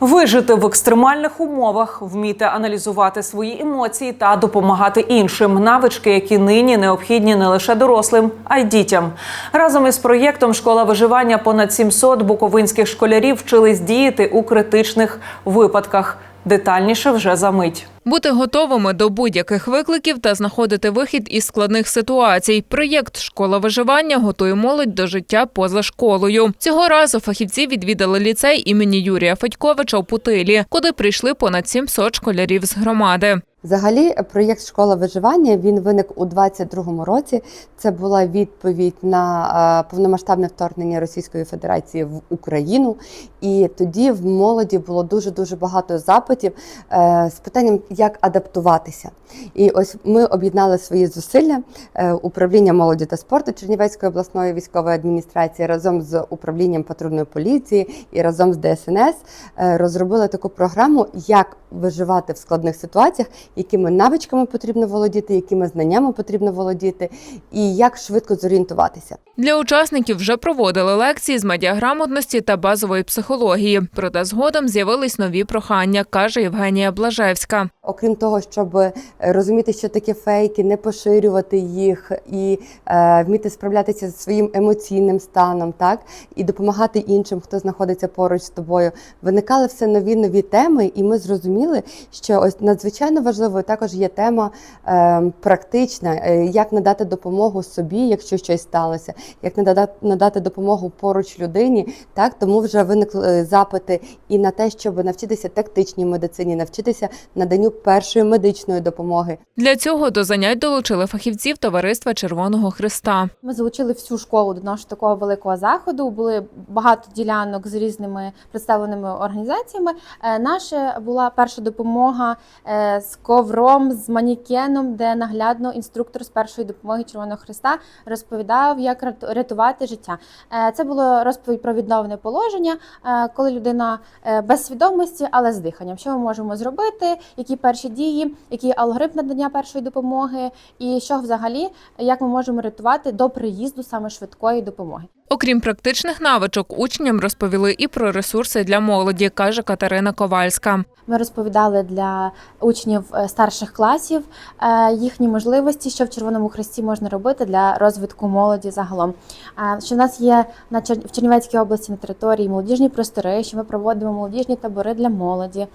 Вижити в екстремальних умовах, вміти аналізувати свої емоції та допомагати іншим навички, які нині необхідні не лише дорослим, а й дітям. Разом із проєктом Школа виживання понад 700 буковинських школярів вчились діяти у критичних випадках. Детальніше вже за мить. Бути готовими до будь-яких викликів та знаходити вихід із складних ситуацій. Проєкт Школа виживання готує молодь до життя поза школою. Цього разу фахівці відвідали ліцей імені Юрія Федьковича у Путилі, куди прийшли понад 700 школярів з громади. Взагалі, проєкт Школа виживання він виник у 22-му році. Це була відповідь на е, повномасштабне вторгнення Російської Федерації в Україну. І тоді в молоді було дуже дуже багато запитів е, з питанням, як адаптуватися. І ось ми об'єднали свої зусилля е, управління молоді та спорту Чернівецької обласної військової адміністрації разом з управлінням патрульної поліції і разом з ДСНС е, розробили таку програму, як виживати в складних ситуаціях, якими навичками потрібно володіти, якими знаннями потрібно володіти, і як швидко зорієнтуватися. Для учасників вже проводили лекції з медіаграмотності та базової психології. Проте згодом з'явились нові прохання, каже Євгенія Блажевська. Окрім того, щоб е, розуміти, що таке фейки, не поширювати їх і е, вміти справлятися зі своїм емоційним станом, так і допомагати іншим, хто знаходиться поруч з тобою. Виникали все нові нові теми, і ми зрозуміли, що ось надзвичайно важливою також є тема е, практична, е, як надати допомогу собі, якщо щось сталося, як надати, надати допомогу поруч людині. Так тому вже виникли е, запити і на те, щоб навчитися тактичній медицині, навчитися наданню першої медичної допомоги. Для цього до занять долучили фахівців товариства Червоного Христа. Ми залучили всю школу до нашого такого великого заходу. Були багато ділянок з різними представленими організаціями. Наша була перша допомога з ковром, з манікеном, де наглядно інструктор з першої допомоги Червоного Христа розповідав, як рят- рятувати життя. Е, Це було розповідь про відновлене положення, е, коли людина е, без свідомості, але з диханням. Що ми можемо зробити? Які перші дії, який алгоритм надання першої допомоги, і що взагалі, як ми можемо рятувати до приїзду саме швидкої допомоги. Окрім практичних навичок, учням розповіли і про ресурси для молоді, каже Катерина Ковальська. Ми розповідали для учнів е, старших класів е, їхні можливості, що в Червоному Хресті можна робити для розвитку молоді загалом. Е, Що в нас є на в Чернівецькій області на території молодіжні простори, що ми проводимо молодіжні табори для молоді,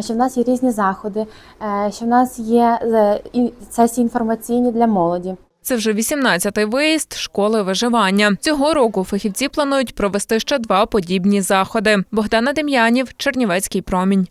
що в нас є різні заходи, що в нас є сесії інформаційні для молоді. Це вже 18-й виїзд школи виживання. Цього року фахівці планують провести ще два подібні заходи. Богдана Дем'янів, Чернівецький промінь.